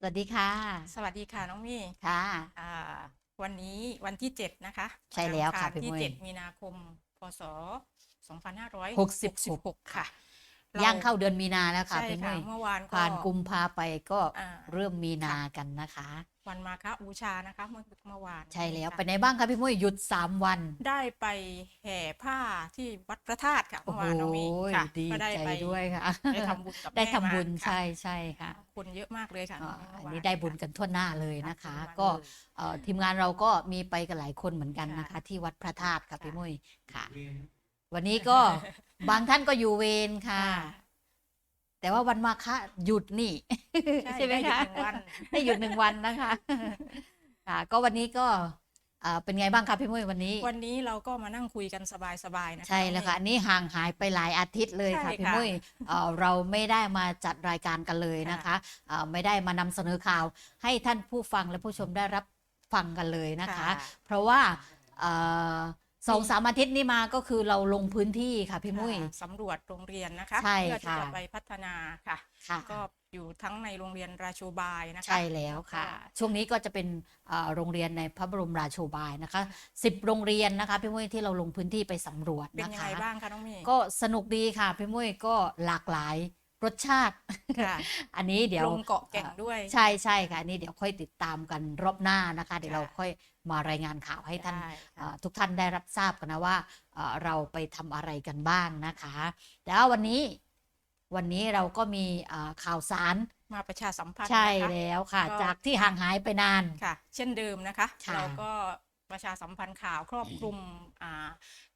สวัสดีค่ะ สวัสดีค่ะน้องมี่ค่ะอ่าวันนี้วันที่7นะคะใช่แล้วค่ะวันอังารพี่ที่มุ้ย7มีนาคม พศหกสิบหก2566ค่ะ ย่างเข้าเดือนมีนาแล้วค่ะใช่พี่ค่ะมุ้ยเมื่อวานก็ผ่านกุมภาไปก็อ่าเริ่มมีนากันนะคะ วันมาฆบูชานะคะเมื่อเมื่อวานใช่แล้วค่ะไปไหนบ้างคะพี่มุ้ยหยุดสามวัน ได้ไปแห่ผ้าที่วัดพระธาตุค่ะโอ้เมื่อโหวานน้องมี่ค่ะดีก็ได้ใจไปด้วยค่ะ ได้ทำบุญกับได้แม่ทำบุญมาค่ะใช่ใช่ค่ะคนเยอะมากเลยค่ะอ่าเมื่อันวานี้ได้บุญกันทั่วหน้าเลยนะคะค่ะก็ทุวันเลย เอ่อทีมงานเราก็มีไปกันหลายคนเหมือนกันนะคะค่ะที่วัดพระธาตุค่ะค่ะพี่มุ้ยค่ะ วันนี้ก็ บางท่านก็อยู่เวรค่ะ แต่ว่าวันมาฆะหยุดนี่ ใช่ไหมด้คะอยู่หนึ่งวันได้หยุดหนึ่งวันนะคะ ค่ะ ก็วันนี้ก็อ่าเป็นไงบ้างคะพี่มุ้ยวันนี้ วันนี้เราก็มานั่งคุยกันสบายๆนะคะใช่แล้วค่ะน้อัองนนี้ห่างหายไปหลายอาทิตย์เลยค่ะใช่พี่ค่ะมุ้ยเอ่อเราไม่ได้มาจัดรายการกันเลยนะคะเอ่อไม่ได้มานำเสนอข่าว ให้ท่านผู้ฟังและผู้ชมได้รับฟังกันเลยนะคะ เพราะว่าเอ่อ สองสามอาทิตย์นี้มาก็คือเราลงพื้นที่ค่ะพี่มุ้ยค่ะสำรวจโรงเรียนนะคะใช่เพื่อที่ค่ะจะไปพัฒนาค่ะค่ะ ก็อยู่ทั้งในโรงเรียนราชูบายนะคะ ใช่แล้วค่ะ ช่วงนี้ก็จะเป็นเอ่อโรงเรียนในพระบรมราโชบายนะคะสิบโรงเรียนนะคะพี่มุ้ยที่เราลงพื้นที่ไปสำรวจเป็นนะยังคะไงบ้างคะน้องเมย์ก็สนุกดีค่ะพี่มุ้ยก็หลากหลาย รสชาติค่ะอันนี้เดี๋ยวลงเกาะแก่งด้วย ใช่ใช่ค่ะอันนี้เดี๋ยวค่อยติดตามกันรอบหน้านะคะ เดี๋ยวค่ะเราค่อยมารายงานข่าวให้ท่านได้เอ่ค่ะอทุกท่านได้รับทราบกันนะว่าเอ่อเราไปทำอะไรกันบ้างนะคะ แล้ววันนี้วันนี้เราก็มีเอ่อข่าวสารมาประชาสัมพันธ์ใช่นะคะแล้วค่ะก็จากที่ห่างหายไปนานค่ะ เช่นเดิมนะคะค่ะเราก็ ประชาสัมพันธ์ข่าวครอบคลุมอ่า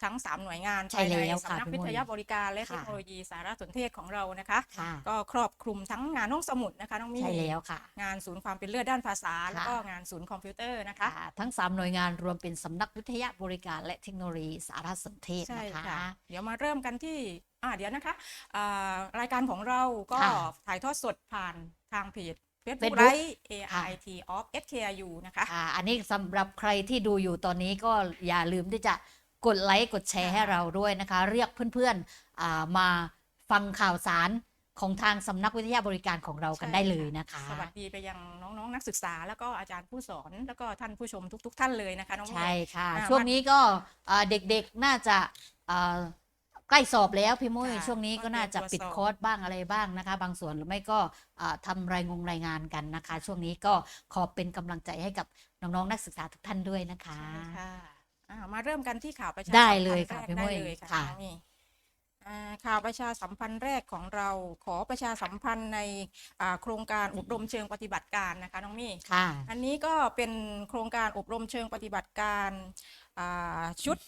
ทั้ง 3 หน่วยงานใช่ภายในแล้วค่ะสำนักพี่วิมนต์ทยาบริการและค่ะเทคโนโลยีสารสนเทศของเรานะคะค่ะก็ครอบคลุมทั้งงานห้องสมุดนะคะน้องมี่ใช่แล้วค่ะ งานศูนย์ความเป็นเลิศด้านภาษา แล้วก็งานศูนย์คอมพิวเตอร์นะคะค่ะทั้ง 3 หน่วยงานรวมเป็นสำนักวิทยาบริการและเทคโนโลยีสารสนเทศใช่นะคะค่ะเดี๋ยวมาเริ่มกันที่อ่าเดี๋ยวนะคะอ่ารายการของเราก็ค่ะถ่ายทอดสดผ่านทางเพจ Facebook Facebook ไลฟ์ค่ะ AIT of SKRU นะคะค่ะอันนี้สำหรับใครที่ดูอยู่ตอนนี้ก็อย่าลืมที่จะกดไลค์กดแชร์ค่ะให้เราด้วยนะคะ เรียกเพื่อนๆอ่ามาฟังข่าวสารของทางสำนักวิทยาบริการของเรากันได้เลยนะคะ สวัสดีไปยังน้องๆนักศึกษา แล้วก็อาจารย์ผู้สอนแล้วก็ท่านผู้ชมทุก ๆ ท่านเลยนะคะน้องเมย์ใช่ค่ะอ่าช่วงนี้ก็อ่าเด็กๆน่าจะอ่า ใกล้สอบแล้วพี่มุ้ยค่ะช่วงนี้ก็ก็เตรียมน่าจะตัวปิดสอบ คอร์สบ้างอะไรบ้างนะคะ บางส่วนหรือไม่ก็อ่าทำรายงงรายงานกันนะคะ ช่วงนี้ก็ขอเป็นกำลังใจให้กับน้องๆนักศึกษาทุกท่านด้วยนะคะใช่ค่ะอ่ามาเริ่มกันที่ข่าวประชาได้สัมพันธ์เลยค่ะแรกพี่ได้มุ้ยเลยค่ะค่ะน้องเมย์อ่าข่าวประชาสัมพันธ์แรกของเราขอประชาสัมพันธ์ในอ่าโครงการอบรมเชิงปฏิบัติการนะคะน้องเมี่ ค่ะ อันนี้ก็เป็นโครงการอบรมเชิงปฏิบัติการอ่าชุด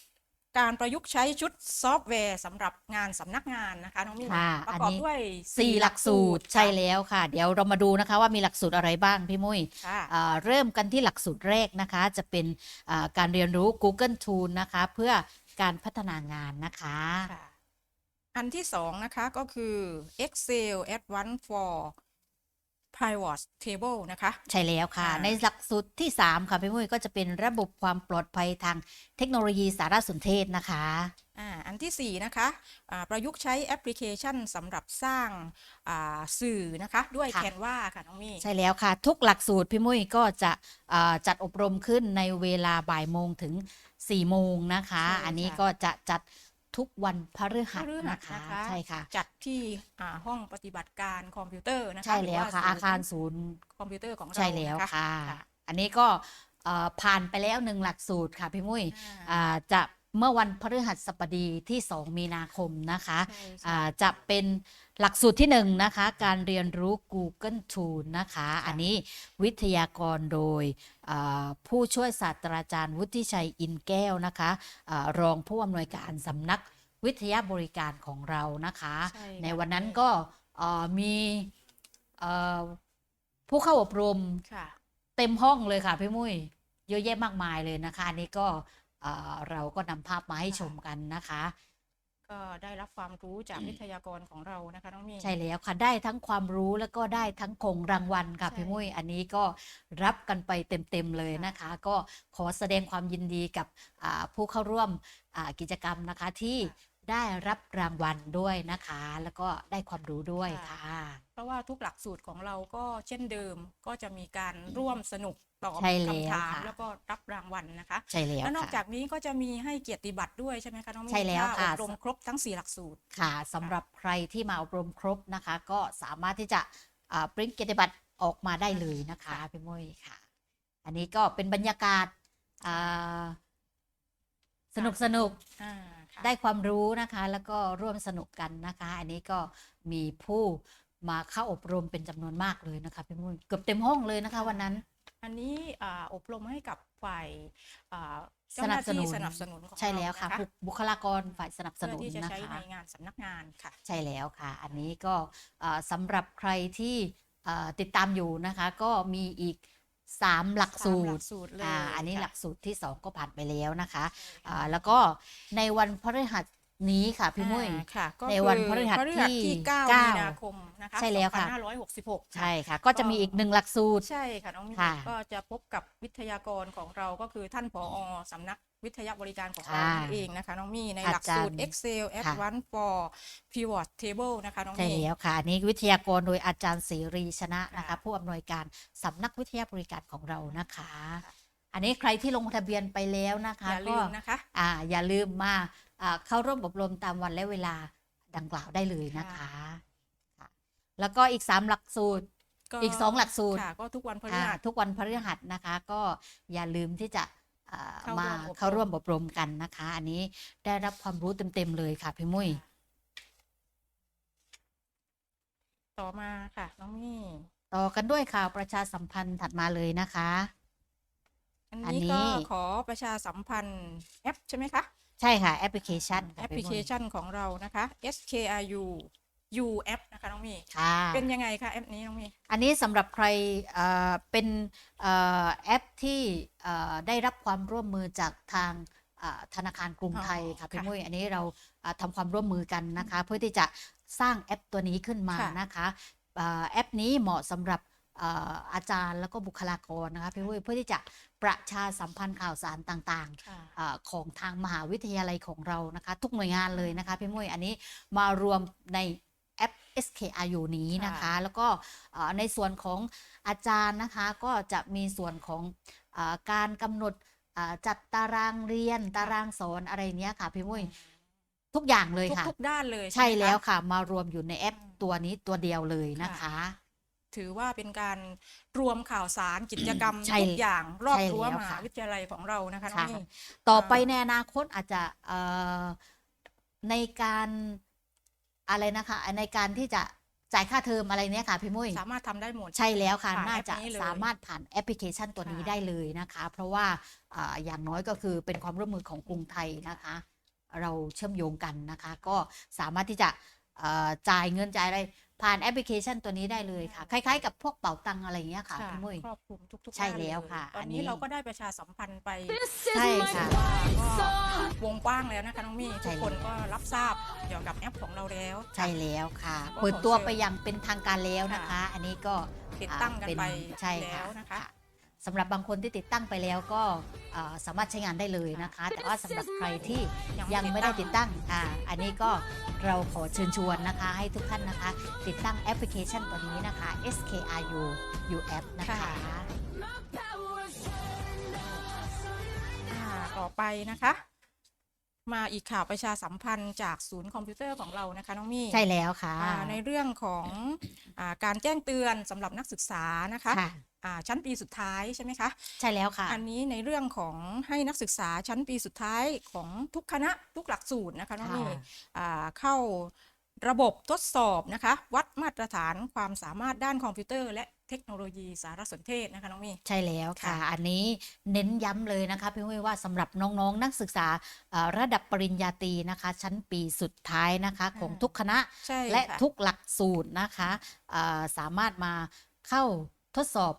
การประยุกต์ใช้ชุดซอฟต์แวร์สำหรับงานสำนักงานนะคะน้องมี่ค่ะประอันกอบนี้ด้วยสี่หลักสูตรใช่ค่ะแล้วค่ะ เดี๋ยวเรามาดูนะคะว่ามีหลักสูตรอะไรบ้างพี่มุ้ยค่ะอ่าเริ่มกันที่หลักสูตรแรกนะคะ จะเป็นอ่าการเรียนรู้ Google Tool นะคะ เพื่อการพัฒนางานนะคะค่ะอันที่สองนะคะก็คือ Excel Advanced for Pivot Table นะคะ ใช่แล้วค่ะอ่าในหลักสูตรที่ 3 ค่ะพี่มุ้ยก็จะเป็นระบบความปลอดภัยทางเทคโนโลยีสารสนเทศนะคะอ่าอันที่ 4 นะคะอ่าประยุกต์ใช้แอปพลิเคชันสำหรับสร้างอ่าสื่อนะคะ ด้วยค่ะแคนวาค่ะน้องมี่ ใช่แล้วค่ะ ทุกหลักสูตรพี่มุ้ยก็จะอ่าจัดอบรมขึ้นในเวลาบ่ายโมงถึง 4 โมงนะคะ อันนี้ก็จะจัด ทุกวันพฤหัสพฤหันะสคะนะคะใช่ค่ะ จัดที่อ่าห้องปฏิบัติการคอมพิวเตอร์นะคะใช่แล้วหค่ะศูนย์อาคารศูนย์คอมพิวเตอร์ของเราใช่แล้วนค่ะค่ะ อันนี้ก็เอ่อผ่านไปแล้วหนึ่งหลักสูตรค่ะพี่มุ้ยอ่าอ่าจะ เมื่อวันพฤหัสบดีที่ 2 มีนาคมนะคะใช่ใช่อ่าจะเป็นหลักสูตรที่1นะคะการเรียนรู้ Google Tool นะคะ อันนี้วิทยากรโดยอ่าผู้ช่วยศาสตราจารย์วุฒิชัยอินแก้วนะคะอารองผู้อำนวยการสำนักวิทยาบริการของเรานะคะใช่ในค่ะวันนั้นก็เอ่อมีเอ่อผู้เข้าอบรมค่ะเต็มห้องเลยค่ะพี่มุ้ยเยอะแยะมากมายเลยนะคะอันนี้ก็ เอ่อเราก็นำภาพมาให้ชมกันนะคะ ก็ได้รับความรู้จากวิทยากรของเรานะคะน้องมี่ใช่แล้วค่ะได้ทั้งความรู้แล้วก็ได้ทั้งคงรางวัลค่ะใช่พี่มุ้ยอันนี้ก็รับกันไปเต็มๆเลยนะคะ ก็ขอแสดงความยินดีกับอ่าผู้เข้าร่วมอ่ากิจกรรมนะคะที่ ได้รับรางวัลด้วยนะคะ แล้วก็ได้ความรู้ด้วยค่ะ เพราะว่าทุกหลักสูตรของเราก็เช่นเดิมก็จะมีการร่วมสนุกตอบใช่แล้วคำถามค่ะ แล้วก็รับรางวัลนะคะใช่แล้วและนอกค่ะ จากนี้ก็จะมีให้เกียรติบัตรด้วยใช่ไหมคะน้องมิ้นใช่แล้วถ้าค่ะ อบรมครบทั้ง4หลักสูตร ค่ะสำหรับใครที่มาอบรมครบนะคะ ก็สามารถที่จะปริ้นเกียรติบัตรออกมาได้เลยนะคะค่ะ พี่มุ้ยค่ะ อันนี้ก็เป็นบรรยากาศอ่าสนุกสนุกอ่าค่ะ ได้ความรู้นะคะ แล้วก็ร่วมสนุกกันนะคะ อันนี้ก็มีผู้มาเข้าอบรมเป็นจำนวนมากเลยนะคะพี่มุ้ยเกือบเต็มห้องเลยนะคะวันนั้น อันนี้อ่าอบรมให้กับฝ่ายอ่าสเจ้าหนับน้าสนุที่นสนับสนุนของใช่แล้วเราค่ะนบุบุคลากรฝ่ายสนับสเพื่อนุนที่จะนะใช้คะในงานสำนักงานค่ะ ใช่แล้วค่ะ อันนี้ก็เอ่อสำหรับใครที่เอ่อติดตามอยู่นะคะ ก็มีอีก 3หลักสูสามหลัตรกสูตรเลยอ่าอันนี้ค่ะหลักสูตรที่2ก็ผ่านไปแล้วนะคะใช่ค่ะอ่าแล้วก็ในวันพฤหัสนี้ค่ะพี่มุ้ยอ่าค่ะก็ในวันคือพฤหัสที่ที่เก้า9มีนาคมนะคะใช่แล้วค่ะ2566 ใช่ค่ะ ก็จะมีอีกหนึ่งหลักสูตร ใช่ค่ะน้องมิ้นค่ะก็จะพบกับวิทยากรของเราก็คือท่านผอสำนัก วิทยาบริการของเราค่ะนั่นเองนะคะน้องมี่ในอาหลักสูตรจารย์ Excel ค่ะ Advanced for Pivot Table นะคะน้องใช่มี่แล้วค่ะ อันนี้วิทยากรโดยอาจารย์เสรีชนะนะคะค่ะผู้อำนวยการสำนักวิทยาบริการของเรานะคะค่ะอันนี้ใครที่ลงทะเบียนไปแล้วนะคะอย่าลืก็มนะคะอ่าอย่าลืมมาอ่าเข้าร่วมอบรมตามวันและเวลาดังกล่าวได้เลยนะคะค่ะแล้วก็อีก 3 หลักสูตร อีก 2 หลักสูตรค่ะก็ทุกวันพฤอ่าหัสทุกวันพฤหัสนะคะ ก็อย่าลืมที่จะอ่าเข้าร่ว มมาอบรมเข้าร่วมอบรมกันนะคะ อันนี้ได้รับความรู้เต็ม ๆ เลยค่ะพี่มุ้ยต่อมาค่ะน้องมี่ต่อกันด้วยข่าวประชาสัมพันธ์ถัดมาเลยนะคะ อันอันนี้นี้ก็ขอประชาสัมพันธ์แอปใช่ไหมคะ ใช่ค่ะ แอปพลิเคชันแอปพลิเคชันของเรานะคะ SKRU U App นะคะน้องมี่ค่ะ เป็นยังไงคะแอปนี้น้องมี่อันนี้สำหรับใครเอ่อเป็นเอ่อแอปที่เอ่อได้รับความร่วมมือจากทางเอ่อธนาคารกรุงไทยอ๋อค่ะพี่ค่ะมุ้ยอันนี้เราเอ่อทำความร่วมมือกันนะคะ เพื่อที่จะสร้างแอปตัวนี้ขึ้นมาค่ะนะคะเอ่อแอปนี้เหมาะสำหรับเอ่ออาจารย์แล้วก็บุคลากรนะคะพี่มุ้ยเพื่อที่จะประชาสัมพันธ์ข่าวสารต่างๆค่ะเอ่อของทางมหาวิทยาลัยของเรานะคะ ทุกหน่วยงานเลยนะคะพี่มุ้ยอันนี้มารวมใน แอป SKRU นี้นะคะค่ะแล้วก็เอ่อในส่วนของอาจารย์นะคะก็จะมีส่วนของเออการกำหนดเอ่อจัดตารางเรียนตารางสอนอะไรเนี้ยค่ะพี่มุ้ยทุกอย่างเลยค่ะทุกๆด้านเลยใช่ไหมคะแล้วค่ะ มารวมอยู่ในแอปอืมตัวนี้ตัวเดียวเลยนะคะ ถือว่าเป็นการรวมข่าวสารกิจกรรมใช่ทุกอย่างรอบใช่รั้วแล้วมหาค่ะวิทยาลัยของเรานะคะน้องค่ะนี่ต่อไปอ่าในอนาคตอาจจะเอ่อในการ อะไรนะคะในการที่จะจ่ายค่าเทอมอะไรเนี้ยค่ะพี่มุ้ยสามารถทำได้หมดใช่แล้วค่ะผ่านน่าแอปจะนี้เลยสามารถผ่านแอปพลิเคชันตัวนี้ค่ะได้เลยนะคะ เพราะว่าอ่าอย่างน้อยก็คือเป็นความร่วมมือของกรุงไทยนะคะ เราเชื่อมโยงกันนะคะ ก็สามารถที่จะเอ่อจ่ายเงินจ่ายอะไร ผ่านแอปพลิเคชันตัวนี้ได้เลยค่ะ คล้ายๆ กับพวกเป๋าตังอะไรอย่างเงี้ยค่ะค่ะพี่มุ้ยครอบคลุมทุกๆใช่ด้านแล้วเยค่ะ ตออันนนี้นี้เราก็ได้ประชาสัมพันธ์ไปใช่ค่ะก็วงกว้างแล้วนะคะน้องมี่ใช่ทุกคนก็รับทราบเกี่ยวกับแอปของเราแล้ว ใช่แล้วค่ะก็ขอเปิดตัวเชิญไปอย่างเป็นทางการแล้วนะคะค่ะอันนี้ก็ติดตั้งกันอ่าไปเใช่แล้วนะคะ สำหรับบางคนที่ติดตั้งไปแล้วก็อ่าสามารถใช้งานได้เลยนะคะ แต่ว่าสำหรับใครที่ยังไม่ได้ติดตั้งอ่าอันนี้ก็เราขอเชิญชวนนะคะ ให้ทุกท่านนะคะ ติดตั้งแอปพลิเคชันตัวนี้นะคะ SKRU U App นะคะค่ะอ่าต่อไปนะคะ มาอีกข่าวประชาสัมพันธ์จากศูนย์คอมพิวเตอร์ของเรานะคะน้องมี่ใช่แล้วค่ะอ่าในเรื่องของอาการแจ้งเตือนสำหรับนักศึกษานะคะค่ะอ่า ชั้นปีสุดท้ายใช่ไหมคะใช่แล้วค่ะ อันนี้ในเรื่องของให้นักศึกษาชั้นปีสุดท้ายของทุกคณะทุกหลักสูตรนะคะน้องค่ะมี่อ่าเข้าระบบทดสอบนะคะ วัดมาตรฐานความสามารถด้านคอมพิวเตอร์ และเทคโนโลยีสารสนเทศนะคะน้องมี่ใช่แล้วค่ะค่ะ อันนี้เน้นย้ำเลยนะคะพี่มุ้ยว่าสำหรับน้องๆ นักศึกษาเอ่อระดับปริญญาตรีนะคะ ชั้นปีสุดท้ายนะคะของทุกคณะใช่และค่ทุกหลักสูตรนะคะเอ่อสามารถมาเข้าทดสอบ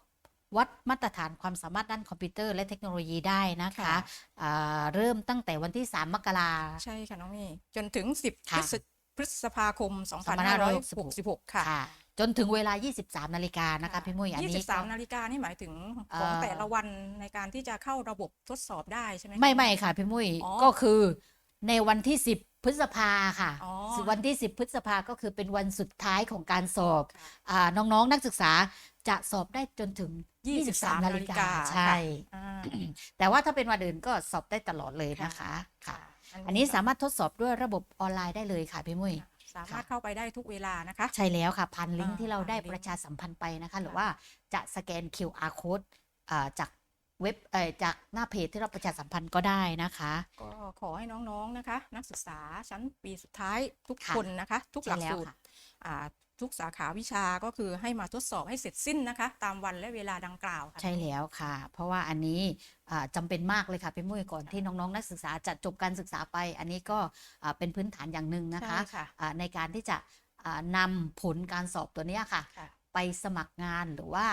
วัดมาตรฐานความสามารถด้านคอมพิวเตอร์และเทคโนโลยีได้นะคะค่ะเอ่อเริ่มตั้งแต่วันที่ 3 มกราใช่ค่ะน้องมี่จนถึง 10พค่ะฤศพฤษภาคม 2566 ค่ะ ค่ะ จนถึงเวลา 23 นาฬิกานะคะพี่มุ้ยอันนี้ก็ 23นาฬิกานี่หมายถึงเอ่อของแต่ละวันในการที่จะเข้าระบบทดสอบได้ใช่ไหมคะ ไม่ไม่ค่ะพี่มุ้ยอ๋อก็คือในวันที่ 10พพฤษภาค่ะอ๋อวันที่ 10 พฤษภาก็คือเป็นวันสุดท้ายของการสอบค่ะอาน้องๆนักศึกษา จะสอบได้จนถึง 23 23นาฬิกานาฬิกาใช่อ่าแต่ว่าถ้าเป็นวันอื่นก็สอบได้ตลอดเลยนะคะค่ะ อันนี้สามารถทดสอบด้วยระบบออนไลน์ได้เลยค่ะพี่มุ้ยสามารถเข้าไปได้ทุกเวลานะคะ ใช่แล้วค่ะผ่านลิงก์อ่าที่เราได้ผ่านลิงก์ประชาสัมพันธ์ไปนะคะ หรือค่ะว่าจะสแกน QR code อ่าจากเว็บเอ่อจากหน้าเพจที่เราประชาสัมพันธ์ก็ได้นะคะ ก็ขอให้น้องๆนะคะ นักศึกษาชั้นปีสุดท้ายทุกค่ะคนนะคะ ทุกหลักใช่แล้วสูตรค่ะอ่า ทุกสาขาวิชาก็คือให้มาทดสอบให้เสร็จสิ้นนะคะ ตามวันและเวลาดังกล่าวค่ะ ใช่แล้วค่ะ เพราะว่าอันนี้อ่าจำเป็นมากเลยค่ะพี่มุ้ยก่อนที่น้องๆ นักศึกษาจะจบการศึกษาไป อันนี้ก็อ่าเป็นพื้นฐานอย่างหนึ่งนะคะใช่ค่ะอ่าในการที่จะอ่านำผลการสอบตัวเนี้ยค่ะค่ะ ไปสมัครงานหรือว่า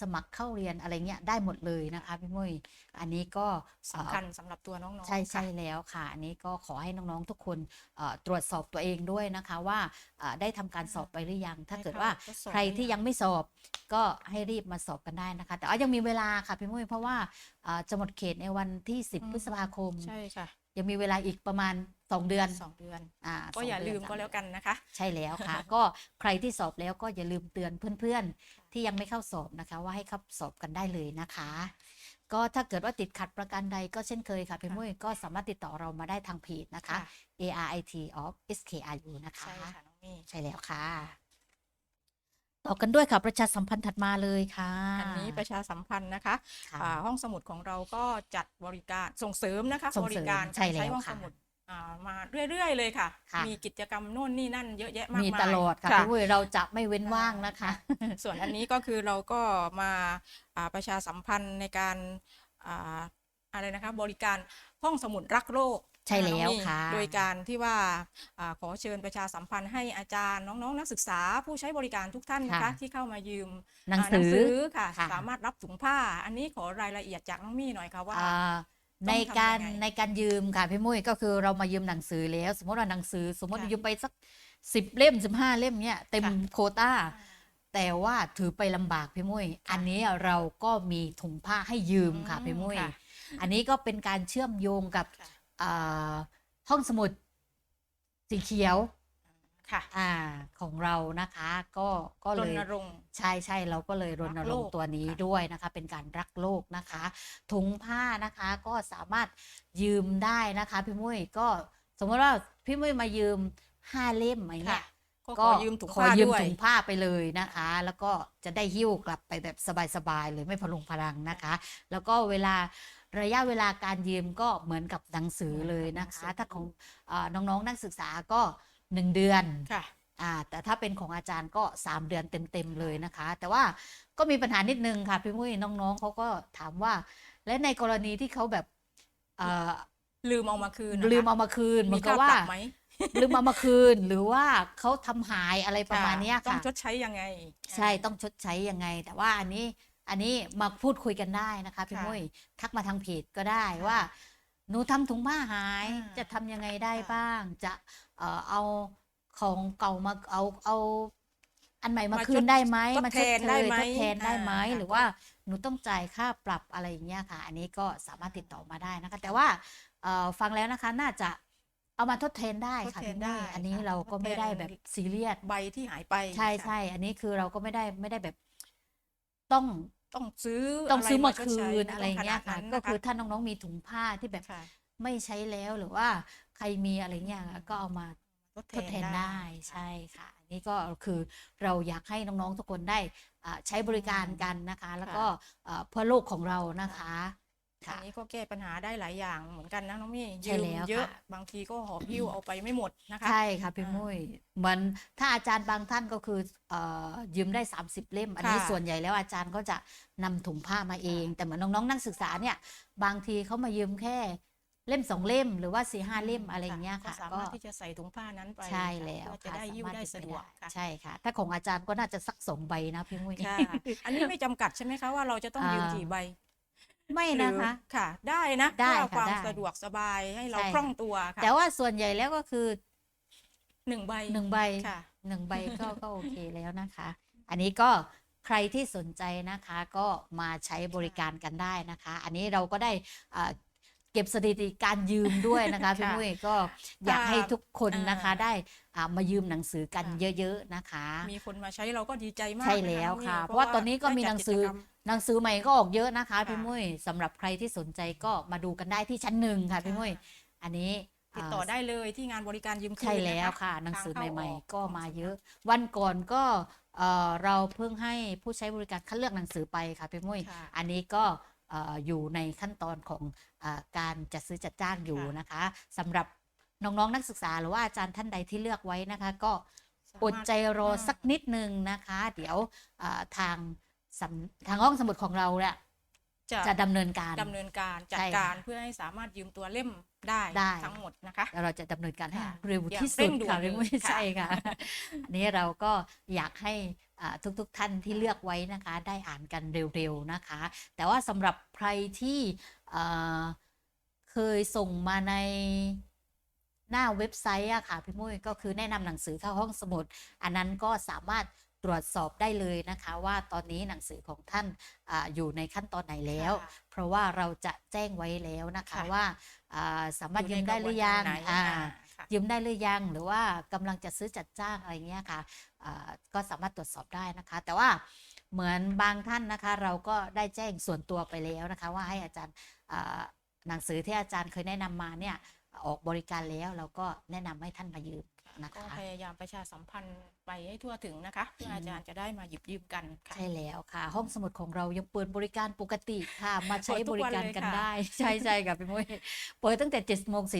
สมัครเข้าเรียนอะไรเงี้ยได้หมดเลยนะคะพี่มุ้ยอันนี้ก็สำคัญสำหรับตัวน้องๆใช่ใช่ค่ะแล้วค่ะ อันนี้ก็ขอให้น้องๆทุกคนเอ่อตรวจสอบตัวเองด้วยนะคะว่าเอ่อได้ทำการสอบไปหรือยัง ถ้าให้เกิดเข้าว่าทดสอบใครหรือที่ยังยังไม่สอบก็ให้รีบมาสอบกันได้นะคะ แต่ว่ายังมีเวลาค่ะพี่มุ้ยเพราะว่าเอ่อจะหมดเขตในวันที่อืม10 พฤษภาคมใช่ค่ะยังมีเวลาอีกประมาณ 2เดือนสองเดือนอ่าก็สงอย่าเดืนลืมสก็แล้วกันนะคะ ใช่แล้วค่ะ ก็ใครที่สอบแล้วก็อย่าลืมเตือนเพื่อนๆ ที่ยังไม่เข้าสอบนะคะ ว่าให้เข้าสอบกันได้เลยนะคะ ก็ถ้าเกิดว่าติดขัดประการใดก็เช่นเคยค่ะพี่ค่ะมุ้ยก็สามารถติดต่อเรามาได้ทางเพจนะคะค่ะ ARIT of SKRU นะคะ ใช่ค่ะน้องมี่ใช่แล้วค่ะต่อกันด้วยค่ะ ประชาสัมพันธ์ถัดมาเลยค่ะ อันนี้ประชาสัมพันธ์นะคะค่ะอ่าห้องสมุดของเราก็จัดบริการส่งเสริมนะคะส่งบเสริริมการใช่การแล้วใช้ห้องค่ะสมุด อ่ามาเรื่อยๆเลยค่ะ ค่ะ มีกิจกรรมโน่นนี่นั่นเยอะแยะมากมีมายตลอดค่ะค่ะพี่มุ้ยเราจะไม่เว้นว่างนะคะ ส่วนอันนี้ก็คือเราก็มาอ่าประชาสัมพันธ์ในการอ่าอะไรนะคะบริการห้องสมุดรักโลกใช่แล้วน้องมี่ค่ะ โดยการที่ว่าอาขอเชิญประชาสัมพันธ์ให้อาจารย์ น้องๆ นักศึกษาผู้ใช้บริการทุกท่านนะคะค่ะที่เข้ามายืม หนังอ่าสือ ค่ะ ค่ะ สามารถรับถุงผ้า อันนี้ขอรายละเอียดจากน้องมี่หน่อยค่ะว่า อ่าต้ ในองทำการยังไง ในการยืมค่ะพี่มุ้ยก็คือเรามายืมหนังสือแล้ว สมมติว่าหนังสือ สมมติค่ะยืมไปสักสิบเล่มสิบห้าเล่มเนี้ยเต็มค่ะ โควต้า แต่ว่าถือไปลำบากพี่มุ้ยค่ะอันนี้เราก็มีถุงผ้าให้ยืมค่ะอืมพี่มุ้ยค่ะ อันนี้ก็เป็นการเชื่อมโยงกับค่ะ อ่าห้องสมุดสีเขียว ค่ะ อ่าของเรานะคะก็ก็รเลยณรงค์ใช่ใช่เราก็เลยรรัณกรโลงกค์ตัวนี้ค่ะด้วยนะคะ เป็นการรักโลกนะคะ ถุงผ้านะคะก็สามารถยืมได้นะคะ พี่มุ้ยก็สมมติว่าพี่มุ้ยมายืมห้าเล่มอะไรเงี้ค่ะยก็ขอยืมถุงขอผ้ายืมด้วยถุงผ้าไปเลยนะคะ แล้วก็จะได้หิ้วกลับไปแบบสบายๆเลยไม่พลุงพลังนะคะ แล้วก็เวลาระยะเวลาการยืมก็เหมือนกับหนังสือเลยนะคะ ถ้าของเอ่อน้องๆนักศึกษาก็ หนึ่งเดือนค่ะอ่าแต่ถ้าเป็นของอาจารย์ก็ 3 เดือนเต็ม ๆ เลยนะคะ แต่ว่าก็มีปัญหานิดนึงค่ะ พี่มุ้ยน้องๆเขาก็ถามว่า และในกรณีที่เขาแบบเอ่อลืมเอามาคืนนะคะลืมเอามาคืนเหมีมือนกัค่าบว่า ปรับไหมลืมเอามาคืน หรือว่าเขาทำหายอะไรประมาณเนี้ยต้องค่ะ ชดใช้ยังไง ใช่ต้องชดใช้ยังไง แต่ว่าอันนี้อันนี้มาพูดคุยกันได้นะคะพี่ค่ะมุ้ยทักมาทางเพจก็ได้ค่ะว่า หนูทำถุงผ้าหายอ่าจะทำยังไงได้ค่ะ บ้าง จะ เอ่อเอาของเก่ามาเอาเอาอันใหม่มาคืนได้ไหมทดมาแทนได้ไหมทดแทนได้ไหมอ่าหรือว่าหนูต้องจ่ายค่าปรับอะไรอย่างเงี้ยค่ะ อันนี้ก็สามารถติดต่อมาได้นะคะ แต่ว่าเอ่อฟังแล้วนะคะน่าจะเอามาทดแทนได้ค่ะทดแทนพี่ได้มุ้ยอันนี้ค่ะเราก็ทดแทนไม่ได้แบบซีเรียสใบที่หายไป ใช่ค่ะใช่อันนี้คือเราก็ไม่ได้ไม่ได้แบบ ต้องต้องซื้อต้องซื้อมาะไรคืชดใช้นอะไรเงี้ยม่ต้ค่ะขนาดนั้นก็นะะคือถ้าน้องๆมีถุงผ้าที่แบบค่ะไม่ใช้แล้วหรือว่า ใครมีอะไรเงี้ยก็เอามาทดแทนได้ใช่ค่ะอันนี้ก็คือเราอยากให้น้องๆทุกคนได้อ่าใช้บริการกันนะคะ แล้วก็อ่าเพื่อโลกของเรานะคะอัค่ะนนี้ก็แก้ปัญหาได้หลายอย่างเหมือนกันนะน้องมี่ใช่ยืมแล้วเยอะค่ะบางทีก็หอบหิ้วเอาไปไม่หมดนะคะใช่ค่ะพี่อ่ามุมุ้ยเหมือนถ้าอาจารย์บางท่านก็คือเอ่อยืมได้ 30 เล่ม อันนี้ค่ะส่วนใหญ่แล้วอาจารย์ก็จะนำถุงผ้ามาเอง แต่เหมือนน้องๆนักศึกษาเนี่ยบางทีเขามายืมแค่ เล่มสองเล่มหรือว่าสี่ห้าเล่มอะไรอย่างเงี้ยค่ะก็สามารถที่จะใส่ถุงผ้านั้นไปใช่ค่ะแล้วเพื่อจะค่ะได้ยิ้วสามารถได้เป็นสะปดวกค่ะใช่ค่ะ ถ้าของอาจารย์ก็น่าจะสักสองใบนะพี่มุ้ยค่ะอันนี้ไม่จำกัดใช่ไหมคะว่าเราจะต้องยืมอ่ากี่ใบไม่หรืนะอคะค่ะ ได้นะได้เพื่อค่ะความได้สะดวกสบายให้เราใช่คล่องตัวค่ะแต่ว่าส่วนใหญ่แล้วก็คือหนึ่งใบหนึ่งใบค่ะหนึ่งใบก็ก็โอเคแล้วนะคะ อันนี้ก็ใครที่สนใจนะคะก็มาใช้บริการกันได้นะคะ อันนี้เราก็ได้อ่า เก็บสถิติการยืมด้วยนะคะพี่ค่ะมุ้ยก็อยากให้ทุกคนนะคะอ่าได้อ่ามายืมหนังสือกันค่ะเยอะ ๆนะคะ มีคนมาใช้เราก็ดีใจมากใช่นแล้วองมี่ค่ะ เพราะว่าตอนนี้ก็มีหนังสือได้จัดกิจกรรมหนังสือใหม่ก็ออกเยอะนะคะค่ะพี่มุ้ยสำหรับใครที่สนใจก็มาดูกันได้ที่ชั้นหนึ่งค่ะพี่มุ้ยอันนี้ติดต่อได้เลยที่งานบริการยืมคืนใช่แล้วนค่ะ หนังสือทาเข้าใหม่ออกๆก็ของมาสำนักเยอะ วันก่อนก็เอ่อเราเพิ่งให้ผู้ใช้บริการคัดเลือกหนังสือไปค่ะพี่มุ้ยค่ะอันนี้ก็เอ่ออยู่ในขั้นตอนของเออการจัดซื้อจัดจ้างอยู่ค่ะนะคะสำหรับน้องๆนักศึกษาหรือว่าอาจารย์ท่านใดที่เลือกไว้นะคะ ก็สามารถอดใจรอสักนิดนึงนะคะ เดี๋ยวเอ่อทางสำทางห้องสมุดของเราเนี่ย จะจะดำเนินการดำเนินการจัดใช่ค่ะการเพื่อให้สามารถยืมตัวเล่มได้ได้ทั้งหมดนะคะแล้วเราจะดำเนินการให้ค่ะเร็วอย่างที่เร่สุดงด่วนค่ะพี่มุ้ยเลยค่ะใช่ค่ะอันนี้เราก็อยากให้อ่าทุกๆท่านที่เลือกไว้นะคะ ได้อ่านกันเร็วๆนะคะ แต่ว่าสำหรับใครที่เอ่อเคยส่งมาในหน้าเว็บไซต์อะค่ะพี่มุ้ยก็คือแนะนำหนังสือเข้าห้องสมุด อันนั้นก็สามารถต รวจสอบได้เลยนะคะว่าตอนนี้หนังสือของท่านอาอยู่ในขั้นตอนไหนแล้วค่ะเพราะว่าเราจะแจ้งไว้แล้วนะคะค่ะว่าอ่าสามารถอยู่ยืในมได้หรือยังกระบวนการไหนอ่าอ่าค่ะยืมได้หรือยังหรือว่ากำลังจะซื้อจัดจ้างอะไรเงี้ยค่ะอ่าก็สามารถตรวจสอบได้นะคะ แต่ว่าเหมือนบางท่านนะคะ เราก็ได้แจ้งส่วนตัวไปแล้วนะคะ ว่าให้อาจารย์อ่าหนังสือที่อาจารย์เคยแนะนำมาเนี่ยออกบริการแล้วเราก็แนะนำให้ท่านมายืม นะก็คะ พยายามประชาสัมพันธ์ไปให้ทั่วถึงนะคะเพื่ออาจารย์จะได้มาหยิบยืมกันค่ะ ใช่แล้วค่ะ ห้องสมุดของเรายังเปิดบริการปกติค่ะ มาใช้เปิดทุบกริวันการเลยกันค่ะได้ ใช่ใช่ค่ะพี่มุ้ยเปิดตั้งแต่7จ็ดโมงสี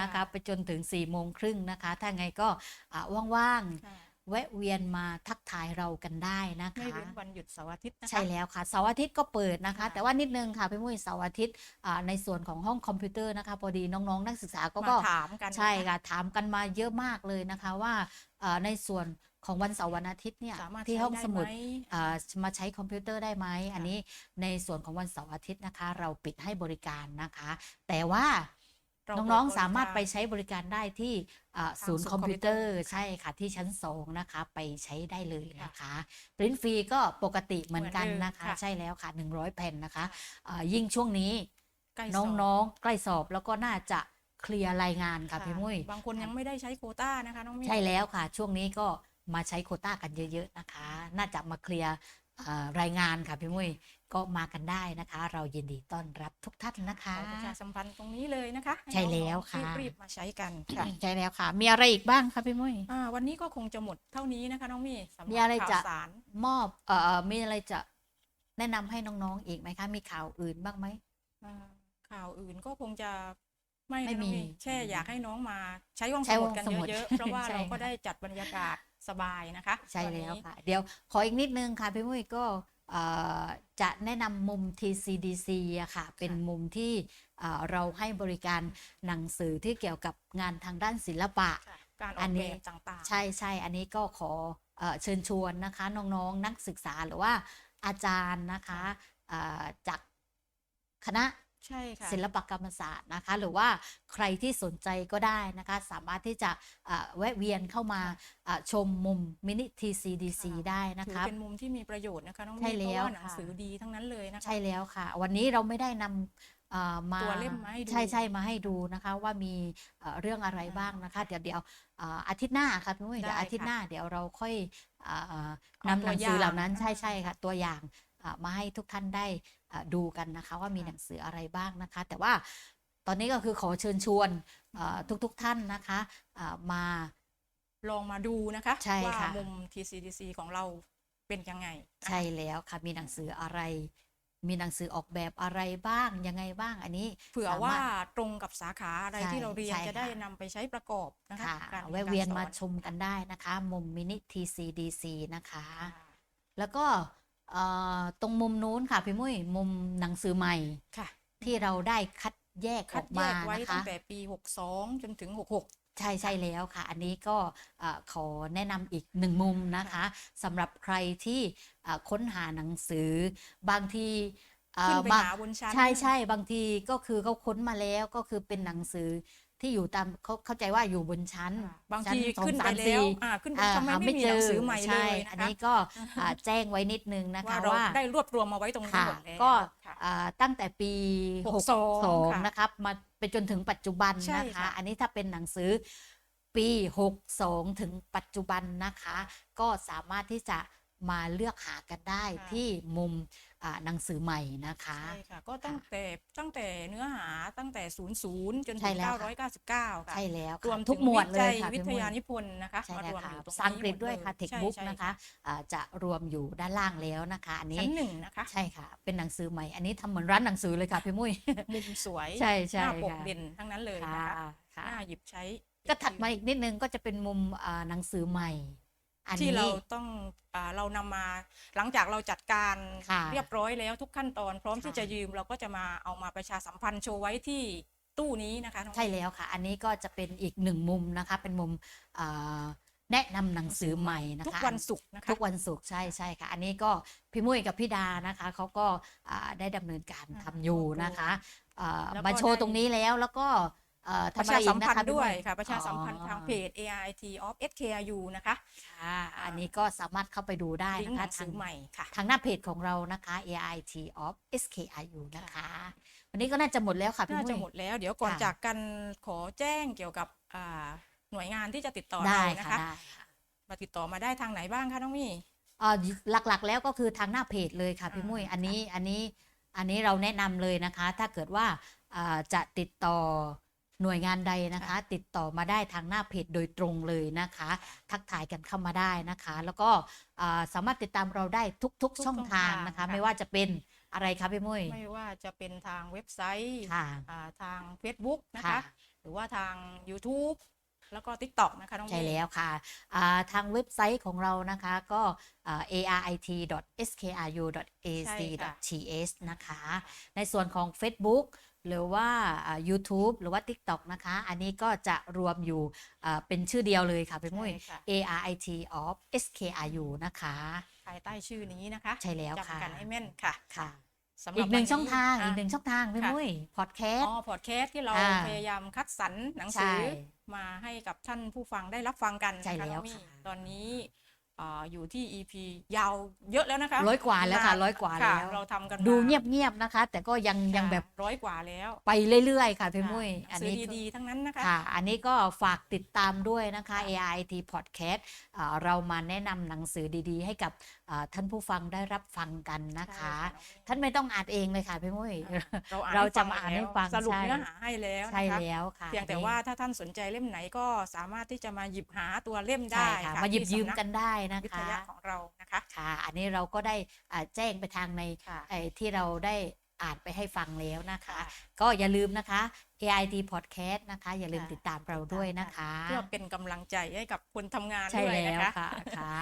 นะคะ ค่ะ ไปจนถึง4ี่โมงครึ่งนะคะ ถ้าไงก็อ่าว่างค่ะๆ แวะเวียนมาทักทายเรากันได้นะไม่คะเว้นวันหยุดเสาร์อาทิตย์นะคะใช่แล้วค่ะเสาร์อาทิตย์ก็เปิดนะคะค่ะแต่ว่านิดนึงค่ะพี่มุ้ยเสาร์อาทิตย์อ่าในส่วนของห้องคอมพิวเตอร์นะคะ พอดีน้องๆ นักศึกษาก็มาก็ถามกันใช่นค่ะถามกันมาเยอะมากเลยนะคะว่าเอ่อในส่วนของวันเสาร์วันอาทิตย์เนี่ยสามารถที่ใช้ห้องสมุดไไหอ่ามาใช้คอมพิวเตอร์ได้ไหมอันนี้ในส่วนของวันเสาร์อาทิตย์นะคะ เราปิดให้บริการนะคะ แต่ว่าเรา น้องเปิดๆสามารถไปบกใช้บริการได้ที่อ่าทางศูนย์ศูนย์คอมพิวเตอร์คอมพิวเตอร์ใช่ค่ะที่ชั้นสองนะคะ ไปใช้ได้เลยนะคะปริ้นฟรีก็ปกติเหมือนกันเหมือนเดิมนะคะค่ะใช่แล้วค่ะ 100 แผ่นนะคะค่ะอ่ายิ่งช่วงนี้ใกล้สน้อบองๆ ใกล้สอบแล้วก็น่าจะเคลียร์รายงานค่ะพี่มุ้ยบางคนยังไม่ได้ใช้โควต้านะคะน้องมิ้นใช่แล้วค่ะ ช่วงนี้ก็มาใช้โควต้ากันเยอะ ๆ นะคะ น่าจะมาเคลียร์เอ่อ รายงานค่ะพี่มุ้ยก็มากันได้นะคะ เรายินดีต้อนรับทุกท่านนะคะขอประชาสัมพันธ์ตรงนี้เลยนะคะใช่แล้วน้องๆค่ะรีบๆมาใช้กันค่ะใช่แล้วค่ะ มีอะไรอีกบ้างคะพี่มุ้ยอ่าวันนี้ก็คงจะหมดเท่านี้นะคะน้องมี่สำหมีรับอะไรจะข่าวสารมอบเอ่อมีอะไรจะแนะนำให้น้องๆอีกไหมคะ มีข่าวอื่นบ้างไหมอ่าข่าวอื่นก็คงจะไม่ไม่นะน้องมีแค่อยากให้น้องมาใช้ห้องใช้สมุห้ดองกันสมุดเยอะๆเพราะว่าใช่เราก็ค่ะได้จัดบรรยากาศ สบายนะคะใช่วันแล้วนี้ค่ะ เดี๋ยวขออีกนิดนึงค่ะพี่มุ้ยก็เอ่อจะแนะนำมุม TCDC อะค่ะ เป็นมุมที่เอ่อเราให้บริการหนังสือที่เกี่ยวกับงานทางด้านศิลปะค่ะการออัอกนนี้แบบต่างๆ ใช่ใช่อันนี้ก็ขอเอ่อเชิญชวนนะคะน้องๆ นักศึกษาหรือว่าอาจารย์นะคะเอ่อจากคณะ ใช่ค่ะ ศิลปกรรมศาสตร์นะคะ หรือว่าใครที่สนใจก็ได้นะคะ สามารถที่จะเอ่อแวะเวียนเข้ามาเอ่อชมมุมมินิ TCDC ค่ะได้นะถือคะเป็นมุมที่มีประโยชน์นะคะน้องใช่มี่เพแล้วราะว่าหนังค่ะสือดีทั้งนั้นเลยนะคะใช่แล้วค่ะ วันนี้เราไม่ได้นำเอ่อมาตัวเล่มมาให้ดูใช่ใช่มาให้ดูนะคะว่ามีเอ่อเรื่องอะไรบ้างนะคะ เดี๋ยวเดี๋ยวเอ่ออาทิตย์หน้าค่ะพี่มุ้ยเดี๋ยวได้อาทิตย์ค่ะหน้าเดี๋ยวเราค่อยเอ่อเอานำหนังสือเหล่านั้นตัวอย่างใช่ใช่ค่ะอ่าตัวอย่างอ่ามาให้ทุกท่านได้อ่า ดูกันนะคะว่ามีหนังสืออะไรบ้างนะคะ แต่ว่าตอนนี้ก็คือขอเชิญชวนทุกทุกๆท่านนะคะอ่ามาลองมาดูนะคะใช่ว่าค่ะมุม TCDC ของเราเป็นยังไงนะคะใช่แล้วค่ะ มีหนังสืออะไร มีหนังสือออกแบบอะไรบ้างยังไงบ้างอันนี้ เผื่อสมรถว่าตรงกับสาขาอะไรใช่ที่เราเรียนใช่จะได้ค่ะนำไปใช้ประกอบนะคะค่ะการแวะเวียนกรมาสอชมกันได้นะคะ มุมมินิ TCDC นะคะค่ะแล้วก็เอ่อ ตรงมุมนู้นค่ะพี่มุ้ยมุมหนังสือใหม่ค่ะ ที่เราได้คัดแยกอคัอดกแยมากไว้นะตั้คะงแต่ปี 62 จนถึง 66 ใช่ใช่แล้วค่ะ อันนี้ก็เอ่อขอแนะนำอีกหนึ่งมุมนะคะสำหรับใครที่เอ่อค้นหาหนังสือบางทีเอ่ขึ้อนไปบางหาบนชั้นใช่ใช่บางทีก็คือเขาค้นมาแล้วก็คือเป็นหนังสือ ที่อยู่ตามเขาเข้าใจว่าอยู่บนชั้นค่ะบางชั้ทีสอขึ้นไปสามแล้สี่วอ่าขึ้นไปอ่าทำไมหาไม่มีหนังสือใหม่เลใช่ยอันนะคะนี้ก็อ่าแจ้งไว้นิดนึงนะคะว่าเราว่าได้รวบรวมมาไว้ตรงนี้ค่ะหมดแล้วก็ค่ะอ่าตั้งแต่ปี 62 62ค่ะนะครับมาไปจนถึงปัจจุบันใช่นะคะค่ะอันนี้ถ้าเป็นหนังสือปี 62 ถึงปัจจุบันนะคะ ก็สามารถที่จะ มาเลือกหากันได้ที่มุมอ่าหนังสือใหม่นะคะ ใช่ค่ะ ก็ตั้งแต่ตั้งแต่เนื้อหาตั้งแต่ 00 จนใช่ถึง แล้วค่ะ999 ค่ะ ใช่แล้วค่ะรวมทุกหมวดเลยค่ะวิพี่ทมุ้ยยานิพนธ์นะคะใช่มาแล้วรวมค่ะอยู่ตรงภาษาอังกฤษด้วยค่ะหมเทคใช่บุ๊กใช่นะคะอ่าจะรวมอยู่ด้านล่างแล้วนะคะ อันนี้ชั้นหนึ่งนะคะใช่ค่ะ เป็นหนังสือใหม่อันนี้ทำเหมือนร้านหนังสือเลยค่ะพี่มุ้ย มุมสวยใช่หใช่น้าปกค่ะเด่นทั้งนั้นเลยค่ะนะคะค่ะ น่าหยิบใช้ก็ถัดมาอีกนิดนึงก็จะเป็นมุมอ่าหนังสือใหม่ อันที่นี้ เราต้องอาเรานำมาหลังจากเราจัดการค่ะเรียบร้อยแล้วทุกขั้นตอน พร้อมที่ค่ะ จะยืมเราก็จะมาเอามาประชาสัมพันธ์โชว์ไว้ที่ตู้นี้นะคะน้อง ใช่แล้วค่ะ อันนี้ก็จะเป็นอีกหนึ่งมุมนะคะ เป็นมุมอ่าแนะนำหนังสือใหม่นะคะ ทุกวันศุกร์นะคะ ทุกวันศุกร์ใช่ใช่ค่ะ อันนี้ก็พี่มุ้ยกับพี่ดานะคะเขาก็อ่าได้ดำเนินการอ่าทำอยู่รวบรวมนะคะอ่าแล้วก็มาโชว์ได้ตรงนี้แล้วแล้วก็ เอ่อประทำอะไรชาอีสักมนะพันคะธ์ด้วยพี่มุ้ค่ะประชาสัมพันธ์อ๋อทางเพจ AIT of SKRU นะคะค่ะอันนี้ก็สามารถเข้าไปดูได้ลิงนะก์หคะนังสืทางอใหม่ค่ะ ทางหน้าเพจของเรานะคะ AIT of SKRU นะคะ วันนี้ก็น่าจะหมดแล้วค่ะพี่น่ามุ้จะยหมดแล้วเดี๋ยวก่อนค่ะ จากกันขอแจ้งเกี่ยวกับอ่าหน่วยงานที่จะติดต่อได้เรานะค่ะคะ ได้ค่ะมาติดต่อมาได้ทางไหนบ้างคะน้องมี่ เอ่อหลักๆแล้วก็คือทางหน้าเพจเลยค่ะพี่อ่ามุ้ยอันค่ะนี้อันนี้อันนี้เราแนะนำเลยนะคะ ถ้าเกิดว่าอ่าจะติดต่อ หน่วยงานใดนะคะ ติดต่อมาได้ทางหน้าเพจโดยตรงเลยนะคะ ทักทายกันเข้ามาได้นะคะ แล้วก็อ่าสามารถติดตามเราได้ทุกทุกๆช่องทางช่องทางนะคะค่ะไม่ว่าจะเป็นอะไรคะพี่มุ้ยไม่ว่าจะเป็นทางเว็บไซต์ค่ะอ่าทาง Facebook นะค่ะคะ หรือว่าทาง YouTube แล้วก็ TikTok นะคะน้องใช่มี่แล้วค่ะอ่าทางเว็บไซต์ของเรานะคะก็อ่า arit.skru.ac.th นะคะ ในส่วนของ Facebook หรือว่าอ่า YouTube หรือว่า TikTok นะคะ อันนี้ก็จะรวมอยู่อ่าเป็นชื่อเดียวเลยค่ะพี่มุ้ยใช่ค่ะ arit of skru นะคะภายใต้ชื่อนี้นะคะ ใช่แล้วค่ะจำกันให้แม่นค่ะค่ะสำหอีรับกหนึ่งวัช่องทางะอีกหนึ่งช่องทางพี่ค่ะมุ้ยพอดแคสอ๋ต์อพอดแคสต์ที่เราอ่าพยายามคัดสรรหนังใช่สือมาให้กับท่านผู้ฟังได้รับฟังกันใช่นะคะแล้วน้องมี่ค่ะตอนนี้อ่าอยู่ที่ EP ยาวเยอะแล้วนะคะร้อยกว่าแล้วค่ะนนร้อยกว่าค่ะแล้วเราทำกันดูมาเงียบๆนะคะ แต่ก็ยังยังแบบร้อยกว่าแล้ว ไปเรื่อยๆค่ะพี่มุ้ยหอันันงสือนี้ดีๆทั้งนั้นนะคะค่ะ อันนี้ก็ฝากติดตามด้วยนะคะค่ะ AIT Podcast อ่าเรามาแนะนำหนังสือดีๆ ให้กับอ่า ท่านผู้ฟังได้รับฟังกันนะคะใช่ค่ะท่านไม่ต้องอ่านเองเลยค่ะพี่มุ้ยเราอ่านเราให้จะฟังมาอ่านแล้วให้ฟังสรุปใช่เนื้อหาให้แล้วใช่นะคะแล้วค่ะเพียงแต่อันนี้ว่าถ้าท่านสนใจเล่มไหนก็สามารถที่จะมาหยิบหาตัวเล่มใช่ได้ค่ะค่ะมาหยิบที่ยืมสำกกันได้นะวิทคะยาของเรานะคะค่ะ อันนี้เราก็ได้อ่าแจ้งไปทางในค่ะไอ้ที่เราได้อ่านไปให้ฟังแล้วนะคะค่ะก็อย่าลืมนะคะ AIT Podcast นะคะ อย่าลืมค่ะติดตามเราด้วยนะคะ เพื่อเป็นกำลังใจให้กับคนทำงานใช่ด้วยแล้นะวคะค่ะค่ะ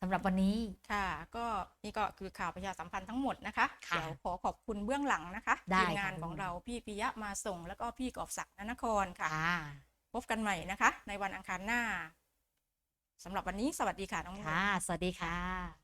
สำหรับวันนี้ค่ะ ก็นี่ก็คือข่าวประชาสัมพันธ์ทั้งหมดนะคะค่ะเดี๋ยวขอขอบคุณเบื้องหลังนะคะได้ทีมงานค่ะของเราพี่ปิยะมาส่ง แล้วก็พี่กอบศักดิ์นนครค่ะค่ะ พบกันใหม่นะคะ ในวันอังคารหน้าสำหรับวันนี้สวัสดีค่ะน้องมิ้นค่ะ สวัสดีค่ะ